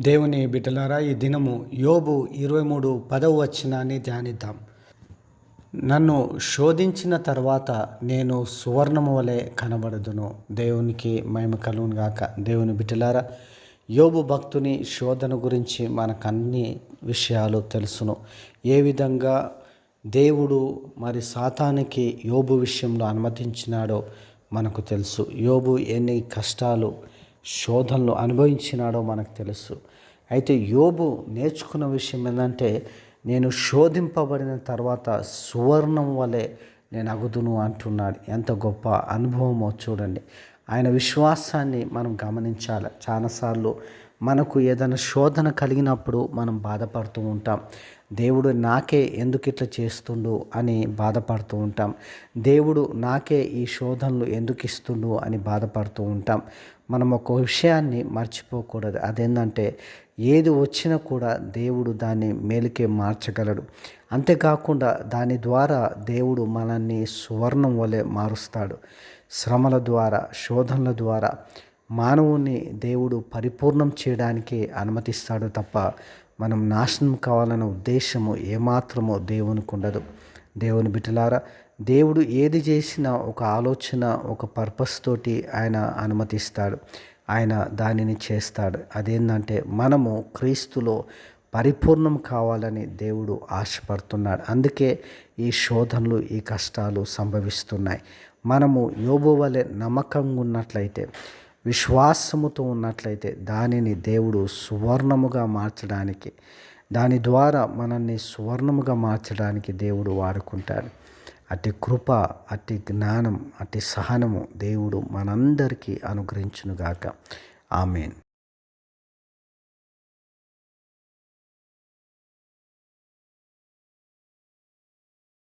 దేవుని బిడ్డలారా ఈ దినము యోబు ఇరవై మూడు పదవ వచ్చినాన్ని ధ్యానిద్దాం. నన్ను శోధించిన తర్వాత నేను సువర్ణము వలె కనబడదును. దేవునికి మహిమ కలుగునుగాక దేవుని బిడ్డలారా యోబు భక్తుని శోధన గురించి మనకు అన్ని విషయాలు తెలుసును. ఏ విధంగా దేవుడు మరి సాతానికి యోబు విషయంలో అనుమతించినాడో మనకు తెలుసు. యోబు ఎన్ని కష్టాలు శోధనలు అనుభవించినాడో మనకు తెలుసు. అయితే యోబు నేర్చుకున్న విషయం ఏంటంటే నేను శోధింపబడిన తర్వాత సువర్ణం వలె నేను అగుదును అంటున్నాడు. ఎంత గొప్ప అనుభవమో చూడండి. ఆయన విశ్వాసాన్ని మనం గమనించాలి. చాలాసార్లు మనకు ఏదైనా శోధన కలిగినప్పుడు మనం బాధపడుతూ ఉంటాం. దేవుడు నాకే ఎందుకు ఇట్లా చేస్తుండు అని బాధపడుతూ ఉంటాం. దేవుడు నాకే ఈ శోధనలు ఎందుకు ఇస్తుండు అని బాధపడుతూ ఉంటాం. మనం ఒక విషయాన్ని మర్చిపోకూడదు. అదేంటంటే ఏది వచ్చినా కూడా దేవుడు దాన్ని మేలుకే మార్చగలడు. అంతేకాకుండా దాని ద్వారా దేవుడు మనల్ని సువర్ణం వలె మారుస్తాడు. శ్రమల ద్వారా శోధనల ద్వారా మానవుని దేవుడు పరిపూర్ణం చేయడానికి అనుమతిస్తాడు తప్ప మనం నాశనం కావాలనే ఉద్దేశము ఏమాత్రమో దేవునికి ఉండదు. దేవుని బిడ్డలారా దేవుడు ఏది చేసినా ఒక ఆలోచన ఒక పర్పస్ తోటి ఆయన అనుమతిస్తాడు. ఆయన దానిని చేస్తాడు. అదేంటంటే మనము క్రీస్తులో పరిపూర్ణం కావాలని దేవుడు ఆశపడుతున్నాడు. అందుకే ఈ శోధనలు ఈ కష్టాలు సంభవిస్తున్నాయి. మనము యోబు వలె నమ్మకంగా ఉన్నట్లయితే విశ్వాసముతో ఉన్నట్లయితే దానిని దేవుడు సువర్ణముగా మార్చడానికి దాని ద్వారా మనల్ని సువర్ణముగా మార్చడానికి దేవుడు వాడుకుంటాడు. అట్టి కృప అట్టి జ్ఞానం అట్టి సహనము దేవుడు మనందరికీ అనుగ్రహించునుగాక. ఆమెన్.